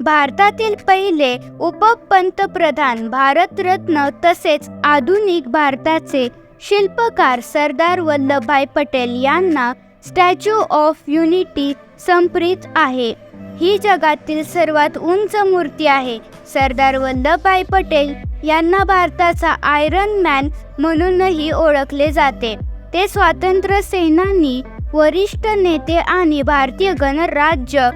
भारतातील पहिले उपपंतप्रधान भारतरत्न तसेच आधुनिक भारताचे शिल्पकार सरदार वल्लभभाई पटेल यांना स्टॅच्यू ऑफ युनिटी संप्रित आहे. ही जगातील सर्वात उंच मूर्ती आहे. सरदार वल्लभभाई पटेल यांना भारताचा आयरन मॅन म्हणूनही ओळखले जाते. ते स्वातंत्र्य सेनानी वरिष्ठ नेते आणि भारतीय गणराज्य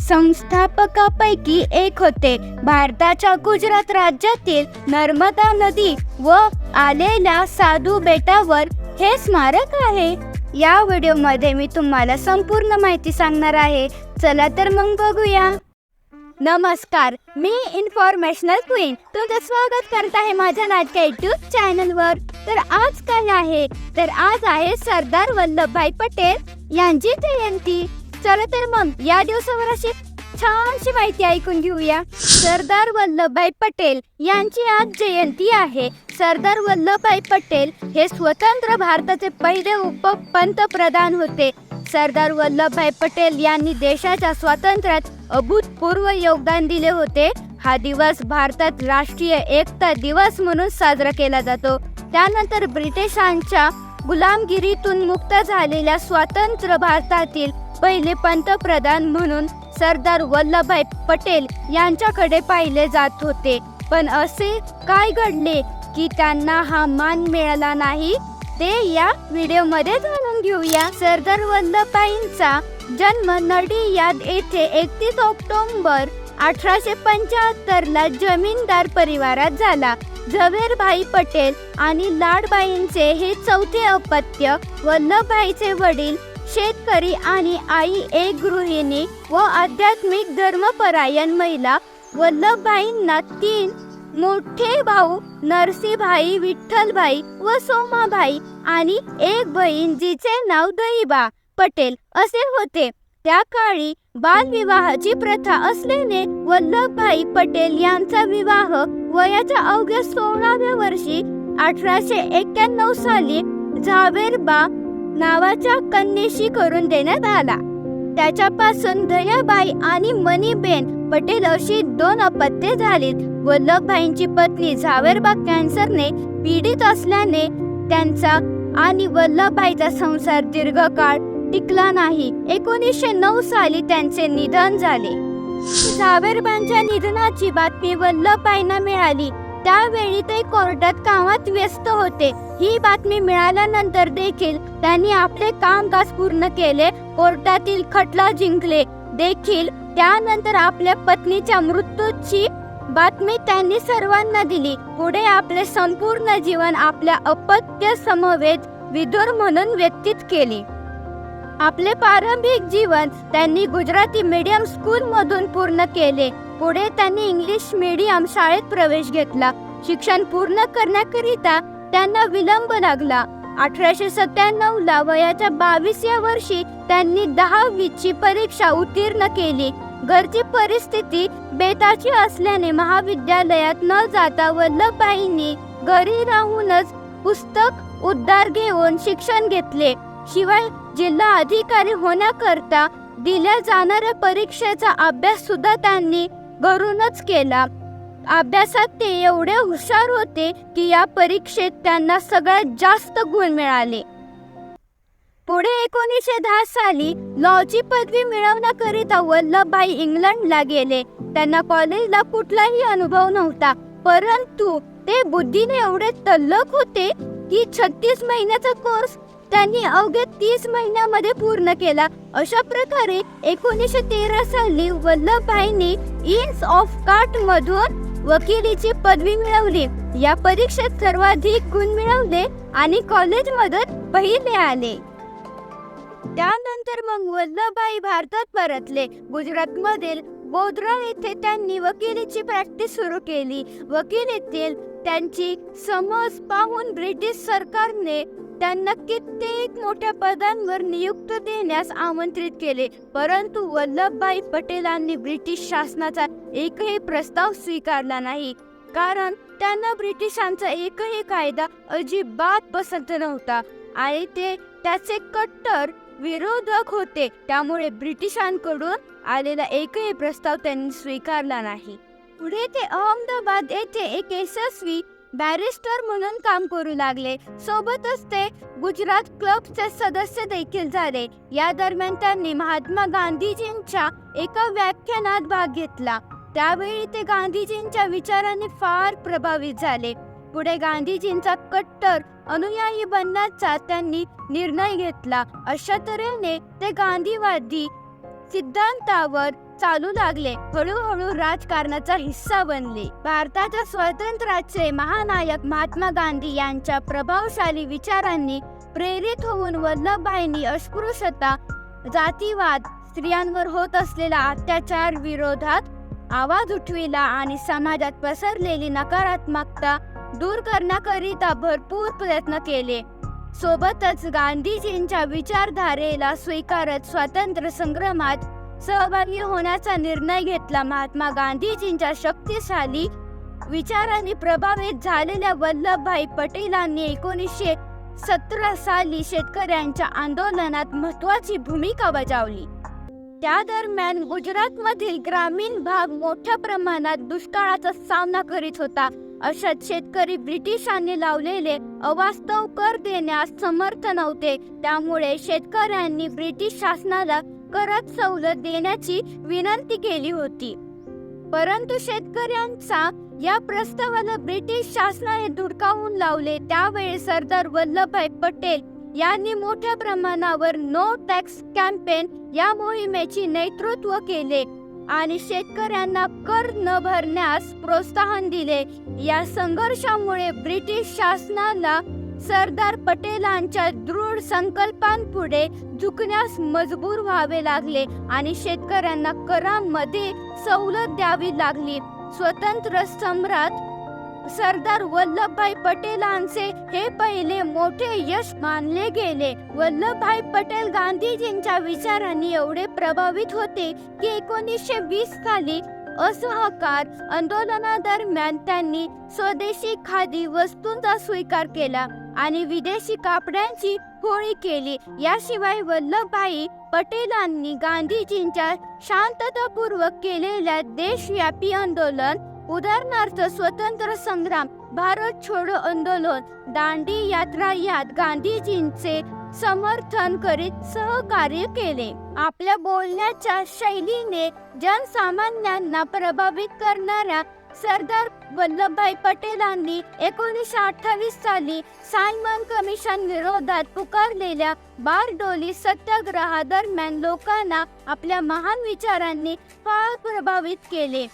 संस्थापकापैकी एक होते. भारताच्या गुजरात राज्यातील नर्मदा नदी व आलेल्या साधू बेटावर हे स्मारक आहे. या व्हिडिओमध्ये मी तुम्हाला संपूर्ण माहिती सांगणार आहे. चला तर मग बघूया. नमस्कार मी इन्फॉर्मेशनल क्वीन तुमचं स्वागत करत आहे माझ्या नाटका युट्यूब चॅनलवर तर आज काय आहे? तर आज आहे सरदार वल्लभभाई पटेल यांची जयंती. चला तर मग या दिवसावर अशी छानशी माहिती ऐकून घेऊया. सरदार वल्लभभाई पटेल यांची आज जयंती आहे. सरदार वल्लभभाई पटेल हे स्वतंत्र भारताचे पहिले उप पंतप्रधान होते. सरदार वल्लभभाई पटेल यांनी देशाच्या स्वातंत्र्यात अभूतपूर्व योगदान दिले होते. हा दिवस भारतात राष्ट्रीय एकता दिवस म्हणून साजरा केला जातो. त्यानंतर ब्रिटिशांच्या गुलामगिरीतून मुक्त झालेल्या स्वतंत्र भारतातील पहिले पंतप्रधान म्हणून सरदार वल्लभभाई पटेल यांच्याकडे पाहिले जात होते. पण असे काय घडले की त्यांना हा मान मिळाला नाही? ते या व्हिडिओमध्ये जाणून घेऊया. सरदार वल्लभभाईंचा जन्म नडी याद येथे एकतीस ऑक्टोबर अठराशे पंच्याहत्तर ला जमीनदार परिवारात झाला. झवेरभाई पटेल आणि लाडबाईंचे हे चौथे अपत्य वल्लभभाईचे वडील शेतकरी आणि आई एक गृहिणी व आध्यात्मिक धर्मपरायण महिला वल्लभभाईंना तीन मोठे भाऊ नरसीभाई विठ्ठलभाई व सोमाभाई आणि एक बहीण जिचे नाव दहिबा पटेल असे होते. त्या काळी बालविवाहाची प्रथा असल्याने वल्लभभाई पटेल यांचा विवाह वयाच्या अवघ्या सोळाव्या वर्षी अठराशे एक्क्याण्णव साली झावेरबा नावाच्या कन्येशी करून देण्यात आला. त्याच्यापासून दयाबाई आणि मणिबेन पटेल अशी दोन अपत्ये झालीत. वल्लभभाईंची पत्नी झावेरबा कॅन्सरने पीडित असल्याने त्यांचा आणि वल्लभभाईचा संसार दीर्घकाळ टिकला नाही. एकोणीसशे नऊ साली त्यांचे निधन झाले. झावेरबांच्या निधनाची बातमी वल्लभभाईंना मिळाली. त्यावेळी ते कोर्टात कामात व्यस्त होते. ही बातमी मिळाल्यानंतर देखील त्यांनी आपले कामकाज पूर्ण केले. कोर्टातील खटला जिंकले. देखील त्यानंतर आपल्या पत्नीच्या मृत्यूची बातमी त्यांनी सर्वांना दिली. पुढे आपले संपूर्ण जीवन आपल्या अपत्य समवेत विधुर म्हणून व्यतीत केली. आपले प्रारंभिक जीवन त्यांनी गुजराती मीडियम स्कूल मधून पूर्ण केले. पुढे त्यांनी इंग्लिश मीडियम शाळेत प्रवेश घेतला. शिक्षण पूर्ण करण्याकरिता त्यांना विलंब लागला. अठराशे सत्त्याण्णव ला वयाच्या या वर्षी त्यांनी दहावीची परीक्षा उत्तीर्ण केली. घरची परिस्थिती बेताची असल्याने महाविद्यालयात न जाता वल्लभबाईंनी घरी राहूनच पुस्तक उद्धार घेऊन शिक्षण घेतले. शिवाय जिल्हा अधिकारी होण्याकरता दिल्या जाणाऱ्या परीक्षेचा अभ्यास सुद्धा त्यांनी घरूनच केला. अभ्यासात ते एवढे हुशार होते की या परीक्षेत त्यांना सगळ्यात जास्त गुण मिळाले. पुढे एकोणीसशे दहा साली लॉची पदवी मिळवण्याकरिता वल्लभभाई इंग्लंडला गेले. त्यांना कॉलेजला कुठलाही अनुभव नव्हता परंतु ते बुद्धीने एवढे तल्लक होते की छत्तीस महिन्याचा कोर्स त्यांनी अवघ्या तीस महिन्यामध्ये पूर्ण केला. अशा प्रकारे एकोणीसशे तेरा साली वल्लभभाईंनी इन्स ऑफ काट मधून वकिलीची पदवी मिळवली. या परीक्षेत सर्वाधिक गुण मिळवले आणि कॉलेज मधून पहिले आले. त्यानंतर मग वल्लभभाई भारतात परतले. गुजरात मधील गोधरा येथे त्यांनी वकिलीची प्रॅक्टिस सुरू केली. वकिलीतील त्यांची समज पाहून ब्रिटिश सरकारने त्यांना कित्येक मोठ्या पदांवर नियुक्त देण्यास आमंत्रित केले. परंतु वल्लभभाई पटेलांनी ब्रिटिश शासनाचा एकही प्रस्ताव स्वीकारला नाही. कारण त्यांना ब्रिटिशांचा एकही कायदा अजिबात पसंत नव्हता. आणि ते त्याचे कट्टर विरोधक होते. त्यामुळे ब्रिटिशांकडून आलेला एकही प्रस्ताव त्यांनी स्वीकारला नाही. पुढे ते अहमदाबाद येथे एक यशस्वी बॅरिस्टर म्हणून काम करू लागले. सोबतच ते गुजरात क्लबचे सदस्य देखील झाले. या दरम्यान त्यांनी महात्मा गांधीजींच्या एका व्याख्यानात भाग घेतला. त्यावेळी ते गांधीजींच्या विचारांनी फार प्रभावित झाले. पुढे गांधीजींचा कट्टर अनुयायी बनण्याचा त्यांनी निर्णय घेतला. अशा तऱ्हेने ते गांधीवादी सिद्धांतावर चालू लागले. हळूहळू राजकारणाचा हिस्सा बनले. भारताच्या स्वातंत्र्याचे महानायक महात्मा गांधी यांच्या प्रभावशाली विचारांनी प्रेरित होऊन वल्लभभाईंनी अस्पृश्यता जातीवाद स्त्रियांवर होत असलेला अत्याचार विरोधात आवाज उठविला आणि समाजात पसरलेली नकारात्मकता दूर करण्याकरिता भरपूर प्रयत्न केले. सोबतच गांधीजींच्या विचारधारेला स्वीकारत स्वातंत्र्य संग्रामात सहभागी होण्याचा निर्णय घेतला. महात्मा गांधीजींच्या शक्तिशाली विचारांनी प्रभावित झालेल्या वल्लभभाई पटेलांनी एकोणीसशे सतरा साली शेतकऱ्यांच्या आंदोलनात महत्वाची भूमिका बजावली. त्या दरम्यान गुजरातमधील ग्रामीण भाग मोठ्या प्रमाणात दुष्काळाचा सामना करीत होता. अशात शेतकरी ब्रिटिशांनी लावलेले अवास्तव कर देण्यास समर्थ नव्हते. त्यामुळे शेतकऱ्यांनी ब्रिटिश शासनाला करात सवलत देण्याची विनंती केली होती. परंतु शेतकऱ्यांचा या प्रस्तावाला ब्रिटिश शासनाने धुडकावून लावले. त्यावेळी सरदार वल्लभभाई पटेल यांनी मोठ्या प्रमाणावर नो टॅक्स कॅम्पेन या मोहिमेची नेतृत्व केले आणि शेतकऱ्यांना कर न भरण्यास प्रोत्साहन दिले. या संघर्षामुळे ब्रिटिश शासनाला सरदार पटेलांच्या दृढ संकल्पांपुढे झुकण्यास मजबूर व्हावे लागले आणि शेतकऱ्यांना करांमध्ये सवलत द्यावी लागली. स्वतंत्र सम्राट सरदार वल्लभभाई पटेलांचे हे पहिले मोठे यश मानले गेले. वल्लभभाई पटेल गांधीजींच्या विचारांनी एवढे प्रभावित होते की एकोणीसशे वीस साली असहकार आंदोलनादरम्यान त्यांनी स्वदेशी खादी वस्तूंचा स्वीकार केला. आणि विदेशी कापड्यांची होळी केली. याशिवाय वल्लभभाई पटेलांनी गांधीजींच्या शांततापूर्वक केलेल्या देशव्यापी आंदोलन उदाहरणार्थ स्वतंत्र संग्राम भारत छोडो आंदोलन दांडी यात्रा यात गांधीजींचे समर्थन करीत सहकार्य केले. आपल्या बोलण्याच्या शैलीने जनसामान्यांना प्रभावित करणाऱ्या सरदार वल्लभभाई पटेलांनी एकोणीसशे अठ्ठावीस साली सायमन कमिशन विरोधात पुकारलेल्या बारडोली सत्याग्रहादरम्यान लोकांना आपल्या महान विचारांनी फार प्रभावित केले.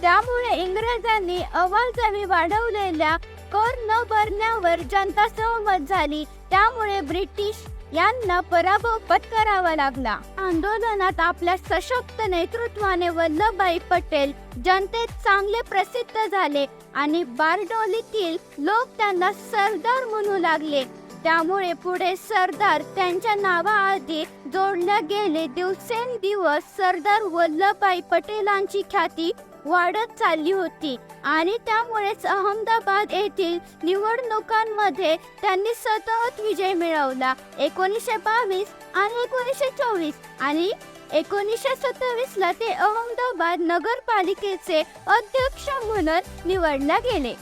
त्यामुळे इंग्रजांनी अवाजवी वाढवलेल्या कर न भरण्यावर जनता सहमत झाली. त्यामुळे ब्रिटिश यांना पराभव पत्करावा लागला. आंदोलनात आपल्या सशक्त नेतृत्वाने वल्लभभाई पटेल जनतेत चांगले प्रसिद्ध झाले आणि बारडोलीतील लोक त्यांना सरदार म्हणू लागले. त्यामुळे पुढे सरदार त्यांच्या नावाआधी जोडल्या गेले. दिवसेंदिवस सरदार वल्लभभाई पटेलांची ख्याती वाढत चालली होती आणि त्यामुळेच अहमदाबाद येथील निवडणुकांमध्ये त्यांनी सतत विजय मिळवला. एकोणीसशे बावीस आणि एकोणीसशे चोवीस आणि एकोणीसशे सत्तावीस ला ते अहमदाबाद नगरपालिकेचे अध्यक्ष म्हणून निवडला गेले.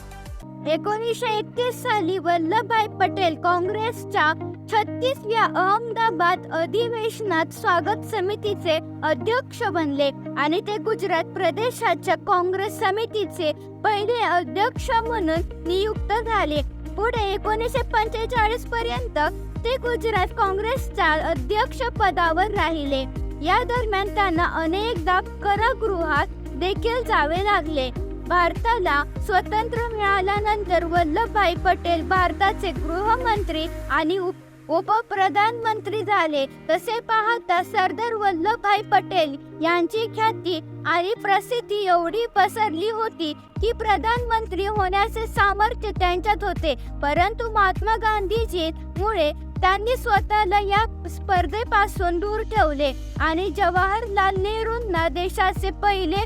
एकोणीसशे एकतीस साली वल्लभभाई पटेल काँग्रेसच्या छत्तीसव्या अहमदाबाद अधिवेशनात स्वागत समितीचे अध्यक्ष बनले आणि ते गुजरात प्रदेशाच्या काँग्रेस समितीचे पहिले अध्यक्ष म्हणून नियुक्त झाले. पुढे एकोणीसशे पंचेचाळीस पर्यंत ते गुजरात काँग्रेसच्या अध्यक्ष पदावर राहिले. या दरम्यान त्यांना अनेकदा करगृहात देखील जावे लागले. भारताला स्वतंत्र मिळाल्यानंतर वल्लभभाई पटेल भारताचे गृहमंत्री आणि उप उपप्रधानमंत्री झाले. तसे पाहता सरदार वल्लभभाई पटेल यांची ख्याती आणि प्रसिद्धी एवढी पसरली होती की प्रधानमंत्री होण्याचे सामर्थ्य त्यांच्यात होते. परंतु महात्मा गांधीजीमुळे त्यांनी स्वतःला या स्पर्धेपासून दूर ठेवले आणि जवाहरलाल नेहरूंना देशाचे पहिले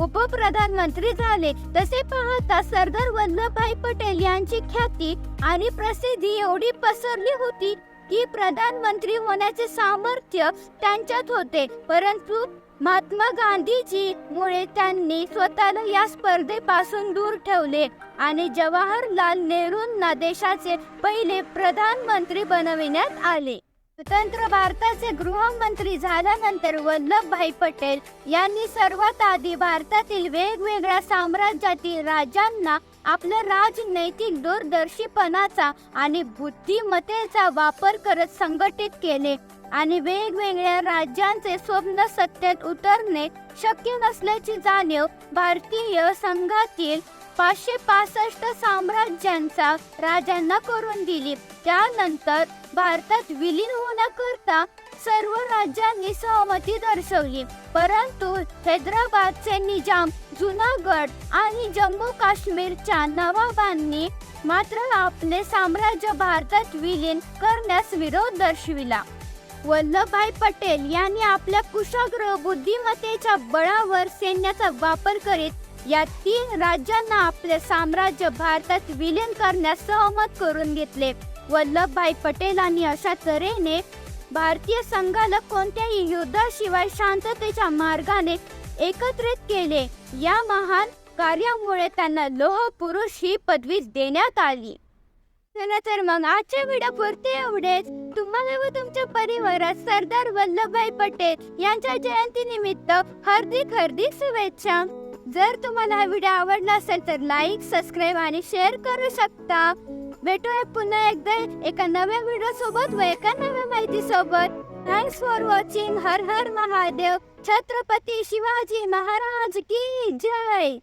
उपप्रधानमंत्री झाले. तसे पाहता सरदार वल्लभभाई पटेल यांची ख्याती आणि प्रसिद्धी एवढी पसरली होती की प्रधानमंत्री होण्याचे सामर्थ्य त्यांच्यात होते. परंतु महात्मा गांधीजी मुळे त्यांनी स्वतःला या स्पर्धेपासून दूर ठेवले आणि जवाहरलाल नेहरूंना देशाचे पहिले प्रधानमंत्री बनविण्यात आले. स्वतंत्र भारताचे गृहमंत्री झाल्यानंतर वल्लभभाई पटेल यांनी सर्वात आधी भारतातील वेगवेगळ्या साम्राज्यातील राजांना आपल्या राजनैतिक दूरदर्शीपणाचा आणि बुद्धिमत्तेचा वापर करत संघटित केले आणि वेगवेगळ्या राज्यांचे स्वप्न सत्तेत उतरणे शक्य नसल्याची जाणीव भारतीय संघातील पाचशे पासष्ट साम्राज्यांचा राजांना करून दिली. त्यानंतर भारतात विलीन होण्याकरता सर्व राज्यांनी सहमती दर्शवली. परंतु हैदराबादचे निजाम जुनागड आणि जम्मू काश्मीरच्या नवाबांनी मात्र आपले साम्राज्य भारतात विलीन करण्यास विरोध दर्शविला. वल्लभभाई पटेल यांनी आपल्या कुशाग्र बुद्धिमत्तेच्या बळावर सैन्याचा वापर करीत या तीन राज्यांना आपले साम्राज्य भारतात विलीन करण्यास सहमत करून घेतले. वल्लभभाई पटेलांनी अशा तऱ्हेने भारतीय संघाला कोणत्याही युद्धाशिवाय शांततेच्या मार्गाने एकत्रित केले. या महान कार्यामुळे त्यांना लोह पुरुष ही पदवी देण्यात आली. चला तर मग आजच्या व्हिडिओ पुरते एवढेच. तुम्हाला व तुमच्या परिवारात सरदार वल्लभभाई पटेल यांच्या जयंती निमित्त हार्दिक हार्दिक शुभेच्छा. जर तुम्हाला हा व्हिडिओ आवडला असेल तर लाईक सबस्क्राईब आणि शेअर करू शकता. भेटूया पुन्हा एकदा एका नव्या व्हिडिओ सोबत व एका नव्या माहिती सोबत थँक्स फॉर वॉचिंग हर हर महादेव. छत्रपती शिवाजी महाराज की जय.